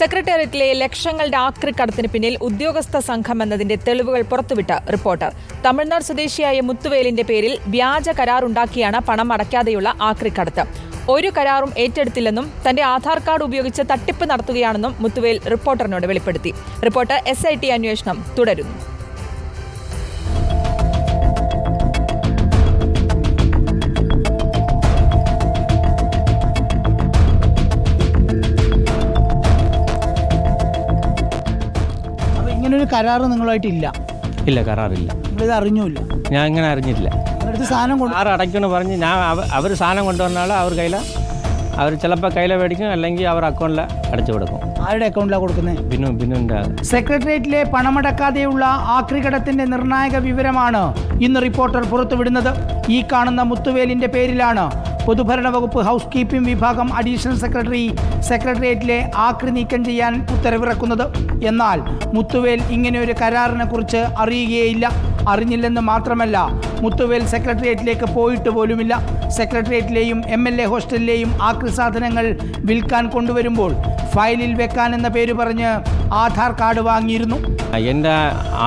സെക്രട്ടേറിയറ്റിലെ ലക്ഷങ്ങളുടെ ആക്രിക്കടത്തിന് പിന്നിൽ ഉദ്യോഗസ്ഥ സംഘം എന്നതിന്റെ തെളിവുകൾ പുറത്തുവിട്ട റിപ്പോർട്ടർ തമിഴ്നാട് സ്വദേശിയായ മുത്തുവേലിന്റെ പേരിൽ വ്യാജ കരാറുണ്ടാക്കിയാണ് പണം അടയ്ക്കാതെയുള്ള ആക്രിക്കടത്ത്. ഒരു കരാറും ഏറ്റെടുത്തില്ലെന്നും തന്റെ ആധാർ കാർഡ് ഉപയോഗിച്ച് തട്ടിപ്പ് നടത്തുകയാണെന്നും മുത്തുവേൽ റിപ്പോർട്ടറിനോട് വെളിപ്പെടുത്തി. റിപ്പോർട്ടർ എസ് അന്വേഷണം തുടരുന്നു. അപ്പോൾ ഒരു കരാറ് നിങ്ങളുമായിട്ടില്ല ഇല്ല. കരാറില്ല. നിങ്ങളിത് അറിഞ്ഞൂല്ല. ഞാൻ ഇങ്ങനെ അറിഞ്ഞില്ല നിങ്ങളടുത്ത് സാധനം കൊണ്ട് പറഞ്ഞ് ഞാൻ അവർ സാധനം കൊണ്ടുവന്നാൽ അവർ കയ്യിൽ അവർ ചിലപ്പോൾ കയ്യിൽ മേടിക്കും അല്ലെങ്കിൽ അവർ അക്കൗണ്ടിൽ അടച്ചു കൊടുക്കും. ആരുടെ അക്കൗണ്ടിലാണ് കൊടുക്കുന്നത് ബിനു ബിനുവിന്റെ സെക്രട്ടേറിയറ്റിലെ പണമടക്കാതെയുള്ള ആക്രികടത്തിന്റെ നിർണായക വിവരമാണ് ഇന്ന് റിപ്പോർട്ടർ പുറത്തുവിടുന്നത്. ഈ കാണുന്ന മുത്തുവേലിന്റെ പേരിലാണ് പൊതുഭരണ വകുപ്പ് ഹൗസ് കീപ്പിംഗ് വിഭാഗം അഡീഷണൽ സെക്രട്ടറി സെക്രട്ടേറിയറ്റിലെ ആക്രി നീക്കം ചെയ്യാൻ ഉത്തരവിറക്കുന്നത്. എന്നാൽ മുത്തുവേൽ ഇങ്ങനെ ഒരു കരാറിനെ കുറിച്ച് അറിയുകയില്ല. അറിഞ്ഞില്ലെന്ന് മാത്രമല്ല മുത്തുവേൽ സെക്രട്ടേറിയറ്റിലേക്ക് പോയിട്ട് പോലുമില്ല. സെക്രട്ടേറിയറ്റിലെയും എം എൽ എ ഹോസ്റ്റലിലെയും ആക്രി സാധനങ്ങൾ വിൽക്കാൻ കൊണ്ടുവരുമ്പോൾ ഫയലിൽ വെക്കാൻ എന്ന പേര് പറഞ്ഞ് ആധാർ കാർഡ് വാങ്ങിയിരുന്നു. എന്റെ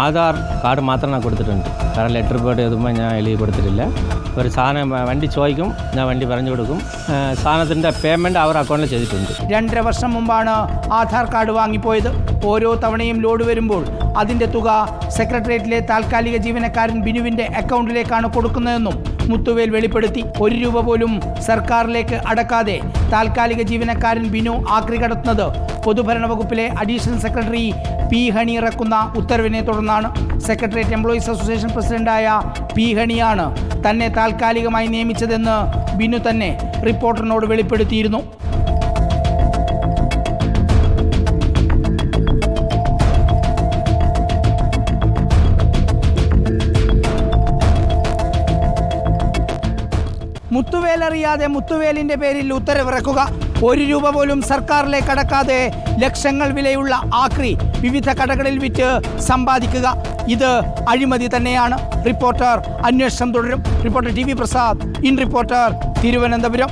ആധാർ കാർഡ് മാത്രം ഞാൻ കൊടുത്തിട്ടുണ്ട്. കാരണം ലെറ്റർ പേഡ് എഴുതുമ്പോൾ ഞാൻ എഴുതി കൊടുത്തിട്ടില്ല. ഒരു സാധനം വണ്ടി ചോദിക്കും ഞാൻ വണ്ടി പറഞ്ഞു കൊടുക്കും. സാധനത്തിന്റെ പേയ്മെന്റ് അവർ അക്കൗണ്ടിൽ ചെയ്തിട്ടുണ്ട്. രണ്ടര വർഷം മുമ്പാണ് ആധാർ കാർഡ് വാങ്ങിപ്പോയത്. ഓരോ തവണയും ലോഡ് വരുമ്പോൾ അതിന്റെ തുക സെക്രട്ടേറിയറ്റിലെ താൽക്കാലിക ജീവനക്കാരൻ ബിനുവിന്റെ അക്കൗണ്ടിലേക്കാണ് കൊടുക്കുന്നതെന്നും മുത്തുവേൽ വെളിപ്പെടുത്തി. ഒരു രൂപ പോലും സർക്കാരിലേക്ക് അടക്കാതെ താൽക്കാലിക ജീവനക്കാരൻ ബിനു ആക്രി കടത്തുന്നത്. പൊതുഭരണ വകുപ്പിലെ അഡീഷണൽ സെക്രട്ടറി പി ഹണി ഇറക്കുന്ന ഉത്തരവിനെ തുടർന്നാണ്. സെക്രട്ടേറിയറ്റ് എംപ്ലോയീസ് അസോസിയേഷൻ പ്രസിഡന്റായ പി ഹണിയാണ് തന്നെ താൽക്കാലികമായി നിയമിച്ചതെന്ന് ബിനു തന്നെ റിപ്പോർട്ടറിനോട് വെളിപ്പെടുത്തിയിരുന്നു. മുത്തുവേലറിയാതെ മുത്തുവേലിന്റെ പേരിൽ ഉത്തരവിറക്കുക. ഒരു രൂപ പോലും സർക്കാരിലേക്ക് അടക്കാതെ ലക്ഷങ്ങൾ വിലയുള്ള ആക്രി വിവിധ കടകളിൽ വിറ്റ് സമ്പാദിക്കുക. ഇത് അഴിമതി തന്നെയാണ്. റിപ്പോർട്ടർ അന്വേഷണം തുടരും. Reporter T V Prasad. In reporter Thiruvananthapuram.